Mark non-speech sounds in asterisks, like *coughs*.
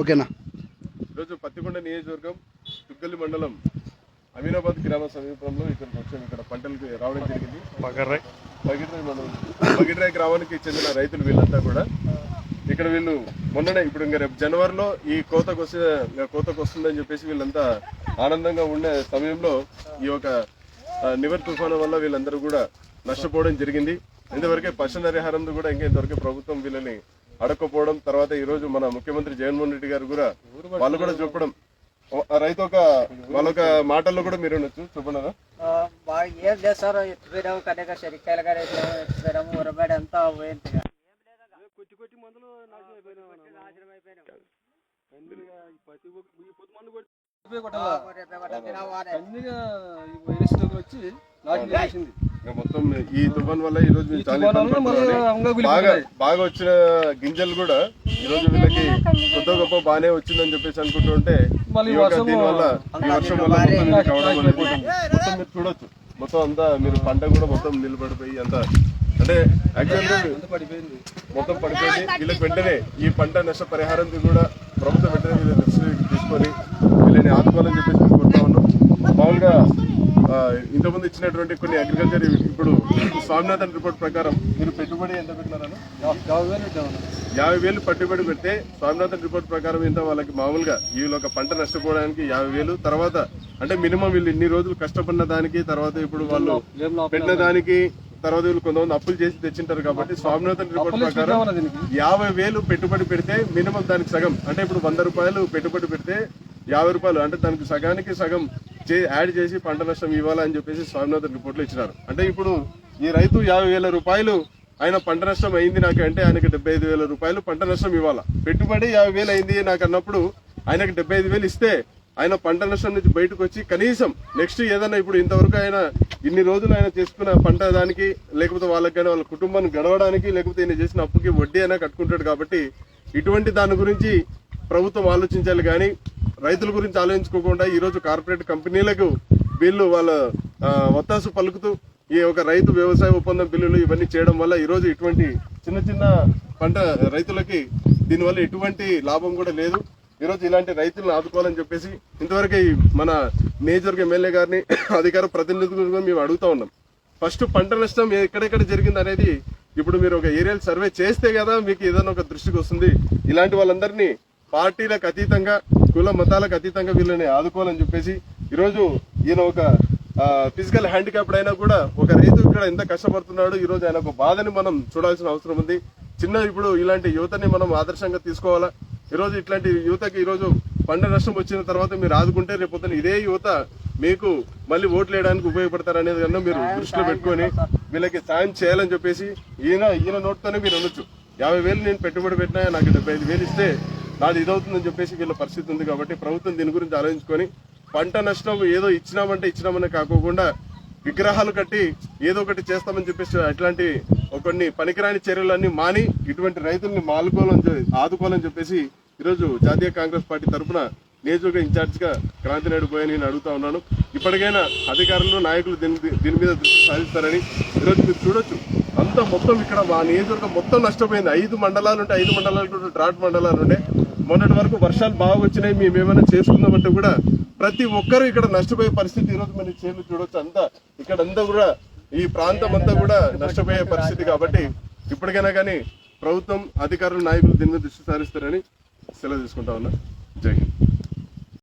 ఓకేనా? ఈరోజు పత్తికొండ నియోజకవర్గం తుగ్గలి మండలం అమీనాబాద్ గ్రామ సమీపంలో ఇక్కడికి వచ్చాము ఇక్కడ పంటలకు రావడం జరిగింది. బగర్రాయ్ బగిడ్రాయ్ మండలం. బగిడ్రాయ్ గ్రామానికి చెందిన రైతులు వీళ్ళంతా కూడా ఇక్కడ వీళ్ళు మొన్ననే ఇప్పుడు ఇంకా రేపు జనవరిలో ఈ కోతకు వస్తే కోతకు వస్తుందని చెప్పేసి వీళ్ళంతా ఆనందంగా ఉండే సమయంలో ఈ యొక్క నివర్ తుఫాను వల్ల వీళ్ళందరూ కూడా నష్టపోవడం జరిగింది. ఇంతవరకే పశు నరిహారంలో కూడా ఇంకా ఇంతవరకు ప్రభుత్వం వీళ్ళని అడగకపోవడం తర్వాత ఈ రోజు మన ముఖ్యమంత్రి జగన్మోహన్ రెడ్డి గారు కూడా వాళ్ళు కూడా చెప్పడం రైతు ఒక వాళ్ళొక మాటల్లో కూడా మీరు వినొచ్చు. చెప్పండి ఏం లేదు సార్ ఎత్తిపోయాము కనుక శనిక్కాయలు కానీ ఉరబడి అంతా పోయింది. కొట్టి కొట్టి మందులు నాశనం వైరస్ వచ్చి నాశనం చేసింది. మొత్తం ఈ తుఫాన్ వల్ల ఈ రోజు బాగా. బాగా వచ్చిన గింజలు కూడా ఈ రోజు వీళ్ళకి కొత్త గొప్ప బాగానే వచ్చిందని చెప్పేసి అనుకుంటుంటే దీని వల్ల ఈ వర్షం వల్ల కావడం మొత్తం మీరు చూడొచ్చు. మొత్తం అంతా మీరు పంట కూడా మొత్తం నిలబడిపోయి అంతా అంటే యాక్చువల్గా మొత్తం పడిపోయింది. వీళ్ళకి వెంటనే ఈ పంట నష్ట పరిహారం కూడా ప్రభుత్వం వెంటనే వీళ్ళ దృష్టికి తీసుకొని వీళ్ళని ఆదుకోవాలని చెప్పేసి మేము కోరుతా ఉన్నాం మామూలుగా ఆ, ఇంతకుముందు ఇచ్చినటువంటి కొన్ని అగ్రికల్చర్ ఇప్పుడు స్వామినాథన్ రిపోర్ట్ ప్రకారం మీరు పెట్టుబడి ఎంత పెట్టినారని యాభై వేలు పెట్టుబడి పెడితే స్వామినాథన్ రిపోర్ట్ ప్రకారం ఇంత వాళ్ళకి మామూలుగా వీళ్ళు ఒక పంట నష్టపోవడానికి యాభై వేలు తర్వాత అంటే మినిమం వీళ్ళు ఇన్ని రోజులు కష్టపడిన దానికి తర్వాత ఇప్పుడు వాళ్ళు పెట్టిన దానికి తర్వాత వీళ్ళు కొంతమంది అప్పులు చేసి తెచ్చింటారు కాబట్టి స్వామినాథన్ రిపోర్ట్ ప్రకారం యాభై వేలు పెట్టుబడి పెడితే మినిమం దానికి సగం. అంటే ఇప్పుడు వంద రూపాయలు పెట్టుబడి పెడితే యాభై రూపాయలు. అంటే దానికి సగానికి సగం యాడ్ చేసి పంట నష్టం ఇవ్వాలని చెప్పేసి స్వామినాథన్ రిపోర్ట్లు ఇచ్చినారు. అంటే ఇప్పుడు ఈ రైతు యాభై వేల రూపాయలు ఆయన పంట నష్టం అయింది నాకు అంటే ఆయనకి డెబ్బై ఐదు వేల రూపాయలు పంట నష్టం ఇవ్వాలా? పెట్టుబడి యాభై వేలు అయింది నాకు అన్నప్పుడు ఆయనకి డెబ్బై ఐదు వేలు ఇస్తే ఆయన పంట నష్టం నుంచి బయటకు వచ్చి కనీసం నెక్స్ట్ ఏదైనా ఇప్పుడు ఇంతవరకు ఆయన ఇన్ని రోజులు ఆయన చేసుకున్న పంట దానికి లేకపోతే వాళ్ళకి కానీ వాళ్ళ కుటుంబాన్ని గడవడానికి లేకపోతే ఈయన చేసిన అప్పుకి వడ్డీ అయినా కట్టుకుంటాడు కాబట్టి ఇటువంటి దాని గురించి ప్రభుత్వం ఆలోచించాలి కానీ రైతుల గురించి ఆలోచించుకోకుండా ఈరోజు కార్పొరేట్ కంపెనీలకు వీళ్ళు వాళ్ళ ఆ, ఒత్తాసు పలుకుతూ ఈ ఒక రైతు వ్యవసాయ ఒప్పందం బిల్లులు ఇవన్నీ చేయడం వల్ల ఈరోజు ఇటువంటి చిన్న చిన్న పంట రైతులకి దీనివల్ల ఎటువంటి లాభం కూడా లేదు. ఈరోజు ఇలాంటి రైతులను ఆదుకోవాలని చెప్పేసి ఇంతవరకు మన మేజర్ ఎమ్మెల్యే గారిని *coughs* అధికార ప్రతినిధులుగా మేము అడుగుతా ఉన్నాం. ఫస్ట్ పంట నష్టం ఎక్కడెక్కడ జరిగింది అనేది ఇప్పుడు మీరు ఒక ఏరియాలు సర్వే చేస్తే కదా మీకు ఏదైనా ఒక దృష్టికి వస్తుంది. ఇలాంటి వాళ్ళందరినీ పార్టీలకు అతీతంగా కుల మతాలకు అతీతంగా వీళ్ళని ఆదుకోవాలని చెప్పేసి ఈరోజు ఈయన ఒక ఫిజికల్ హ్యాండిక్యాప్డ్ అయినా కూడా ఒక రైతు ఇక్కడ ఎంత కష్టపడుతున్నాడు ఈ రోజు ఆయన ఒక బాధని మనం చూడాల్సిన అవసరం ఉంది. చిన్న ఇప్పుడు ఇలాంటి యువతని మనం ఆదర్శంగా తీసుకోవాలా? ఈరోజు ఇట్లాంటి యువతకి ఈరోజు పంట నష్టం వచ్చిన తర్వాత మీరు ఆదుకుంటే రేపు ఇదే యువత మీకు మళ్ళీ ఓట్లు వేయడానికి ఉపయోగపడతారు అనేది కన్నా మీరు దృష్టిలో పెట్టుకొని వీళ్ళకి సాయం చేయాలని చెప్పేసి ఈయన ఈయన నోట్తోనే మీరు అనొచ్చు యాభై వేలు నేను పెట్టుబడి పెట్టినా నాకు డెబ్బై ఐదు వేలు ఇస్తే నాది ఇదవుతుందని చెప్పేసి వీళ్ళ పరిస్థితి ఉంది కాబట్టి ప్రభుత్వం దీని గురించి ఆలోచించుకొని పంట నష్టం ఏదో ఇచ్చినామంటే ఇచ్చినామని కాకోకుండా విగ్రహాలు కట్టి ఏదో ఒకటి చేస్తామని చెప్పేసి అట్లాంటి ఒక కొన్ని పనికిరాని చర్యలన్నీ మాని ఇటువంటి రైతుల్ని మాలుకోవాలని ఆదుకోవాలని చెప్పేసి ఈరోజు జాతీయ కాంగ్రెస్ పార్టీ తరఫున నియోజకవర్గ ఇన్ఛార్జ్గా క్రాంతి నాయుడు పోయి నేను అడుగుతా ఉన్నాను. ఇప్పటికైనా అధికారులు నాయకులు దీని దీని మీద దృష్టి సాధిస్తారని ఈరోజు మీరు చూడొచ్చు. అంతా మొత్తం ఇక్కడ మా నియోజకవర్గం మొత్తం నష్టపోయింది. ఐదు మండలాలు ఉంటే ఐదు మండలాలు డ్రాట్ మండలాలు ఉండే. మొన్నటి వరకు వర్షాలు బాగా వచ్చినాయి మేము ఏమైనా చేసుకుందామంటే కూడా ప్రతి ఒక్కరు ఇక్కడ నష్టపోయే పరిస్థితి ఈరోజు మన చేతులు చూడొచ్చు. అంతా ఇక్కడ అంతా కూడా ఈ ప్రాంతం అంతా కూడా నష్టపోయే పరిస్థితి కాబట్టి ఇప్పటికైనా కానీ ప్రభుత్వం అధికారులు నాయకులు దీని మీద దృష్టి సారిస్తారని సెలవు తీసుకుంటా ఉన్నా. జై హింద్.